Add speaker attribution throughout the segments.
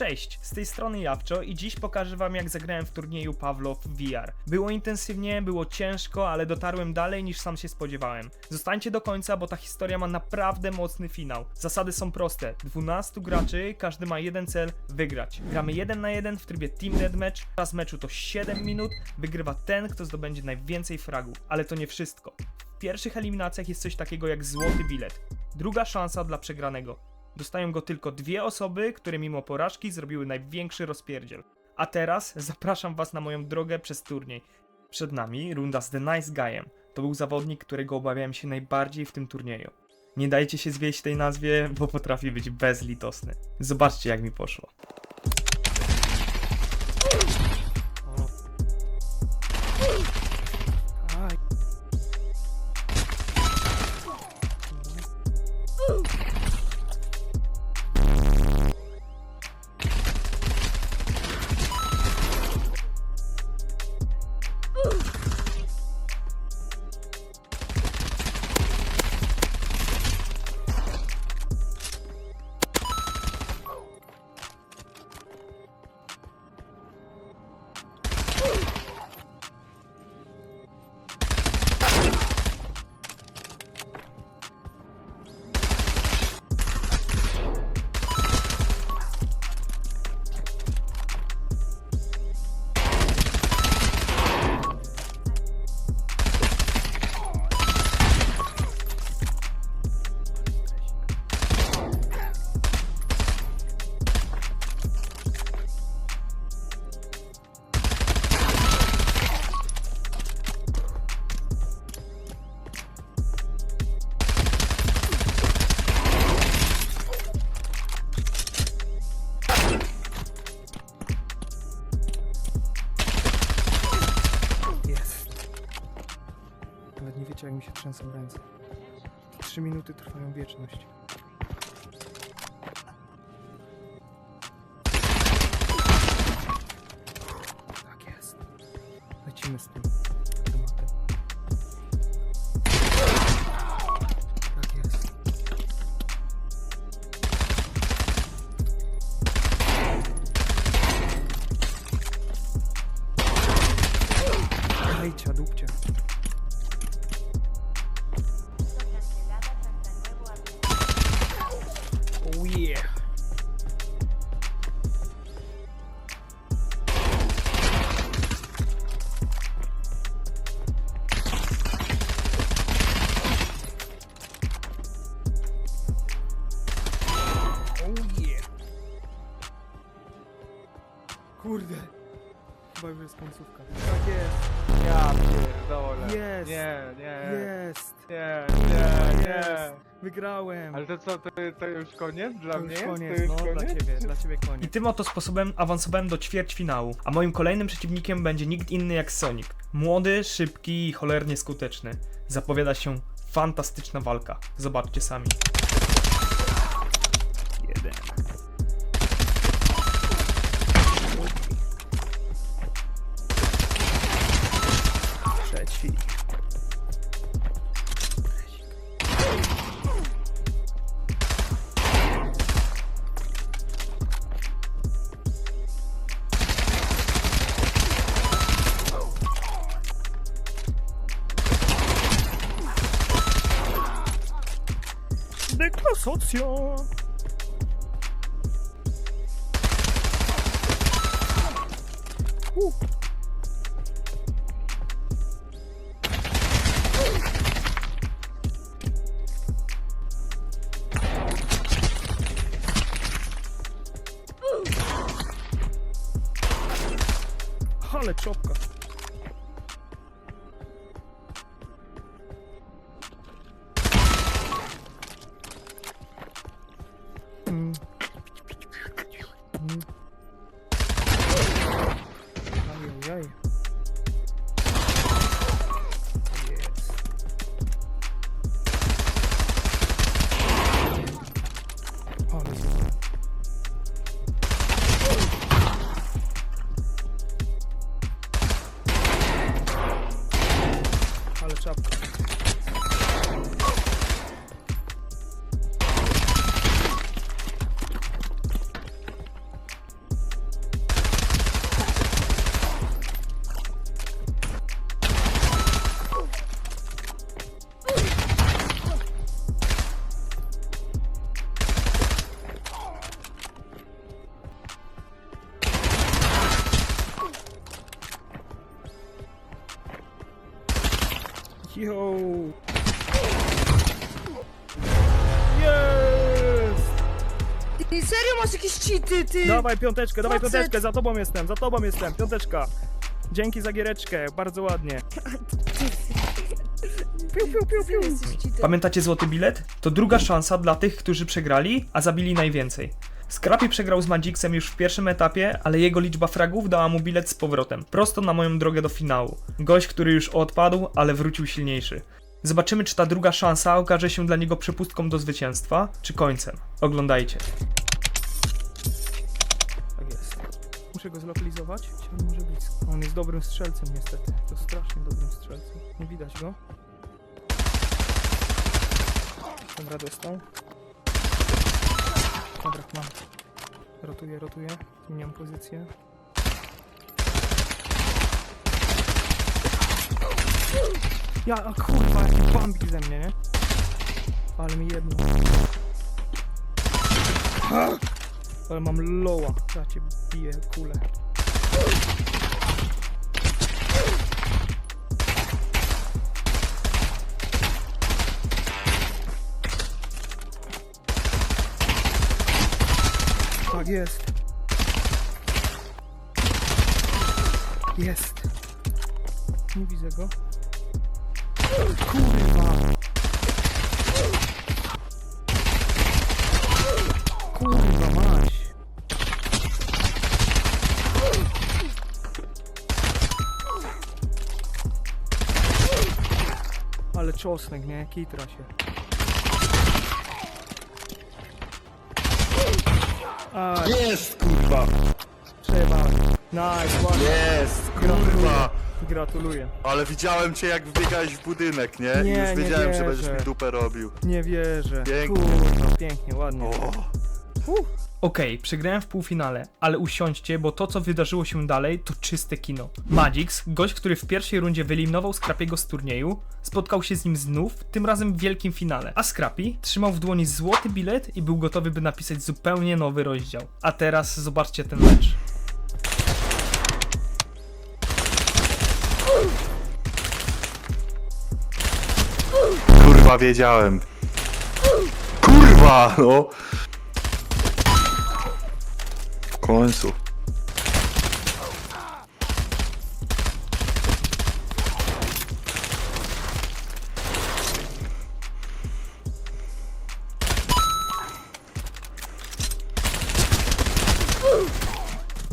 Speaker 1: Cześć, z tej strony Jawczo i dziś pokażę wam jak zagrałem w turnieju Pawlo w VR. Było intensywnie, było ciężko, ale dotarłem dalej niż sam się spodziewałem. Zostańcie do końca, bo ta historia ma naprawdę mocny finał. Zasady są proste. 12 graczy, każdy ma jeden cel, wygrać. Gramy 1 na 1 w trybie Team Deathmatch, czas meczu to 7 minut, wygrywa ten, kto zdobędzie najwięcej fragów. Ale to nie wszystko. W pierwszych eliminacjach jest coś takiego jak złoty bilet. Druga szansa dla przegranego. Dostają go tylko dwie osoby, które mimo porażki zrobiły największy rozpierdziel. A teraz zapraszam was na moją drogę przez turniej. Przed nami runda z The Nice Guyem. To był zawodnik, którego obawiałem się najbardziej w tym turnieju. Nie dajcie się zwieść tej nazwie, bo potrafi być bezlitosny. Zobaczcie jak mi poszło.
Speaker 2: Wiecie, jak mi się trzęsą ręce. Trzy minuty trwają wieczność. Tak jest. Lecimy z tym Kurde. Chyba już jest końcówka. Tak jest.
Speaker 3: Ja pierdolę.
Speaker 2: Jest.
Speaker 3: Nie, nie.
Speaker 2: Jest.
Speaker 3: Nie, nie, nie.
Speaker 2: Wygrałem.
Speaker 3: Ale to co, to, to już koniec dla
Speaker 2: to
Speaker 3: mnie?
Speaker 2: już
Speaker 3: to
Speaker 2: koniec,
Speaker 3: już
Speaker 2: no
Speaker 3: koniec?
Speaker 2: dla ciebie, dla ciebie
Speaker 1: I
Speaker 2: koniec.
Speaker 1: tym oto sposobem awansowałem do ćwierćfinału, a moim kolejnym przeciwnikiem będzie nikt inny jak Sonic. Młody, szybki i cholernie skuteczny. Zapowiada się fantastyczna walka. Zobaczcie sami.
Speaker 2: filho. Declaração do senhor. Нажали четко. Oh, this is... Yo! Jest!
Speaker 4: Ty serio masz jakieś cheaty, ty?
Speaker 2: Dawaj piąteczkę, dawaj
Speaker 4: Facet.
Speaker 2: piąteczkę, za tobą jestem, za tobą jestem, piąteczka. Dzięki za giereczkę, bardzo ładnie. Piu, piu, piu, piu.
Speaker 4: Jesteś cheater.
Speaker 1: Pamiętacie złoty bilet? To druga szansa dla tych, którzy przegrali, a zabili najwięcej. Scrappy przegrał z Magixem już w pierwszym etapie, ale jego liczba fragów dała mu bilet z powrotem, prosto na moją drogę do finału. Gość, który już odpadł, ale wrócił silniejszy. Zobaczymy, czy ta druga szansa okaże się dla niego przepustką do zwycięstwa, czy końcem. Oglądajcie.
Speaker 2: Tak jest. Muszę go zlokalizować. Chciałbym może blisko. On jest dobrym strzelcem niestety. To strasznie dobrym strzelcem. Nie widać go. Dobra, dostał. Dobra, mam. Rotuję, rotuję. Zmieniam pozycję. Ja, a kurwa, jaki ze mnie, nie? Ale mi jedno. Ale mam loła. Ja cię biję kulę. Jest. Jest. Nie widzę go. Kurwa. Kurwa mać. Ale czosnek, nie? Kitra się. A,
Speaker 5: Jest, kurwa!
Speaker 2: trzeba. Nice, ładnie.
Speaker 5: Jest, kurwa!
Speaker 2: Gratuluję.
Speaker 5: Ale widziałem cię jak wbiegałeś w budynek, nie?
Speaker 2: Nie,
Speaker 5: I
Speaker 2: nie
Speaker 5: już wiedziałem, że
Speaker 2: wierzę.
Speaker 5: będziesz mi dupę robił.
Speaker 2: Nie wierzę.
Speaker 5: Pięknie.
Speaker 2: Kurwa, pięknie, ładnie.
Speaker 5: O,
Speaker 1: Okej, przegrałem w półfinale, ale usiądźcie, bo to co wydarzyło się dalej to czyste kino. Magix, gość, który w pierwszej rundzie wyeliminował Scrappy'ego z turnieju, spotkał się z nim znów, tym razem w wielkim finale. A Scrappy trzymał w dłoni złoty bilet i był gotowy, by napisać zupełnie nowy rozdział. A teraz zobaczcie ten mecz.
Speaker 5: kurwa, wiedziałem. Kurwa, no! Końcu.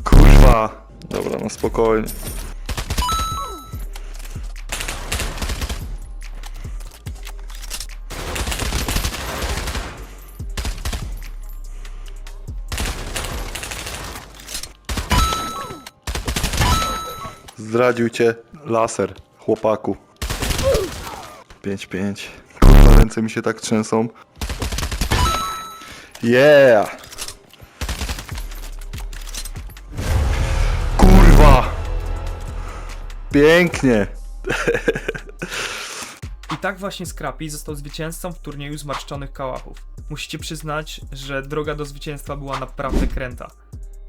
Speaker 5: Kurwa! Dobra, no spokojnie. Zdradził cię laser, chłopaku. 5-5. Kurwa, ręce mi się tak trzęsą. Yeah! Kurwa! Pięknie!
Speaker 1: I tak właśnie Scrappy został zwycięzcą w turnieju zmarszczonych kałachów. Musicie przyznać, że droga do zwycięstwa była naprawdę kręta.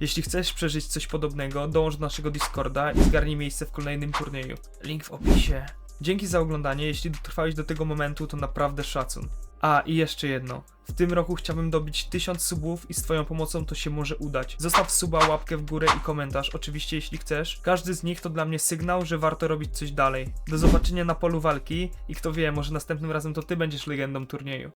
Speaker 1: Jeśli chcesz przeżyć coś podobnego, dołącz do naszego Discorda i zgarnij miejsce w kolejnym turnieju. Link w opisie. Dzięki za oglądanie, jeśli dotrwałeś do tego momentu, to naprawdę szacun. A i jeszcze jedno. W tym roku chciałbym dobić 1000 subów i z Twoją pomocą to się może udać. Zostaw suba, łapkę w górę i komentarz, oczywiście jeśli chcesz. Każdy z nich to dla mnie sygnał, że warto robić coś dalej. Do zobaczenia na polu walki i kto wie, może następnym razem to Ty będziesz legendą turnieju.